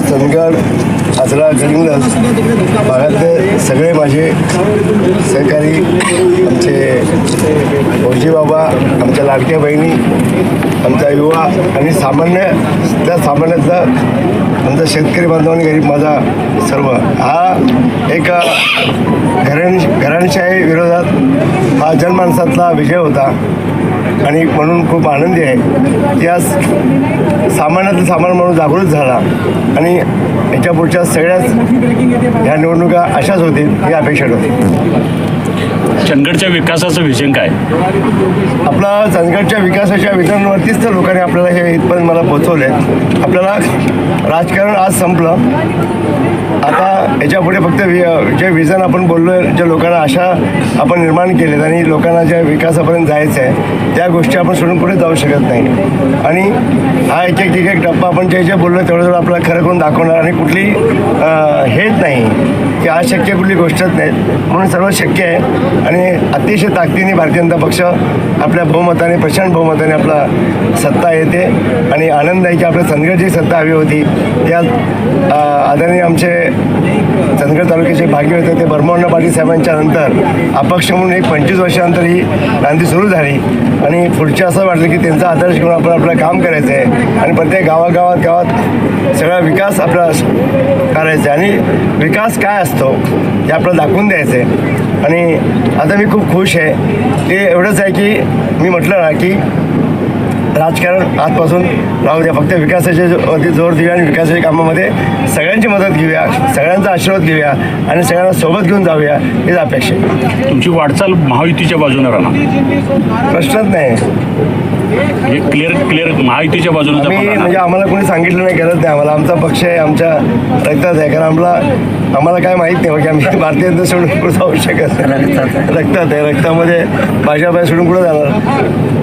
चंदगड आजरा कलिंगज भागातले सगळे माझे सहकारी आमचे भोजी बाबा आमच्या लाडक्या बहिणी आमचा युवा आणि सामान्य त्या सामान्यातला आमचा शेतकरी बांधवांनी गरीब माझा सर्व. हा एक घराणी घराणशाही विरोधात हा जनमानसातला विजय होता. आणि म्हणून खूप आनंदी आहे. की आज सामान्यातलं सामान म्हणून जागृत झाला. आणि याच्या पुढच्या सगळ्याच ह्या निवडणुका अशाच होतील ही अपेक्षा होती. चंदगडच्या विकासाचं विजन काय? आपला चंदगडच्या विकासाच्या विधानावरतीच तर लोकांनी आपल्याला हे इथपर्यंत मला पोचवले आपल्याला राजकारण आज संपलं. आता याच्यापुढे फक्त वि- जे विजन आपण बोललो जे लोकांना आशा आपण निर्माण केलेत आणि लोकांना ज्या विकासापर्यंत जायचं आहे त्या गोष्टी आपण सोडून पुढे जाऊ शकत नाही. आणि हा एक एक एक एक टप्पा आपण जे जे बोललो तेवढं तेवढं आपल्याला खरं करून दाखवणार आणि कुठली हेच नाही. की अशक्य कुठली गोष्टच नाही. म्हणून सर्व शक्य आहे. आणि अतिशय ताकदीने भारतीय जनता पक्ष आपल्या बहुमताने प्रचंड बहुमताने आपला सत्ता येते. आणि आनंद आहे की आपल्या चंदगडची सत्ता हवी होती. त्या आदरणीय आमचे चंदगड तालुक्याचे भाग्य होते ते बर्मवण्ण पाटील साहेबांच्या नंतर अपक्ष म्हणून एक पंचवीस वर्षानंतर ही क्रांती सुरू झाली. आणि पुढच्या असं वाटलं की त्यांचा आदर्श घेऊन आपण आपलं काम करायचं आहे आणि प्रत्येक गावागावात गावात सगळा विकास आपला करायचा आहे आणि विकास काय असतो? हे आपल्याला दाखवून द्यायचं आहे आणि आता मी खूप खुश आहे. ते एवढंच आहे की मी म्हटलं ना की राजकारण आजपासून राहू द्या. फक्त विकासाच्या वरती जोर देऊया आणि विकासाच्या कामामध्ये सगळ्यांची मदत घेऊया. सगळ्यांचा आशीर्वाद घेऊया आणि सगळ्यांना सोबत घेऊन जाऊया. हीच अपेक्षा आहे. तुमची वाटचाल महायुतीच्या बाजूने राहणार. प्रश्नच नाही. क्लिअर क्लिअर महायुतीच्या बाजूने म्हणजे. आम्हाला कोणी सांगितलं नाही गरज नाही. आम्हाला आमचा पक्ष आहे आमच्या रक्तात आहे. कारण आम्हाला आम्हाला काय माहीत नाही की आम्ही भारतीय जनता सोडून पुढे जाऊ शकत रक्तात. आहे रक्तामध्ये भाजप सोडून कुठं जाणार?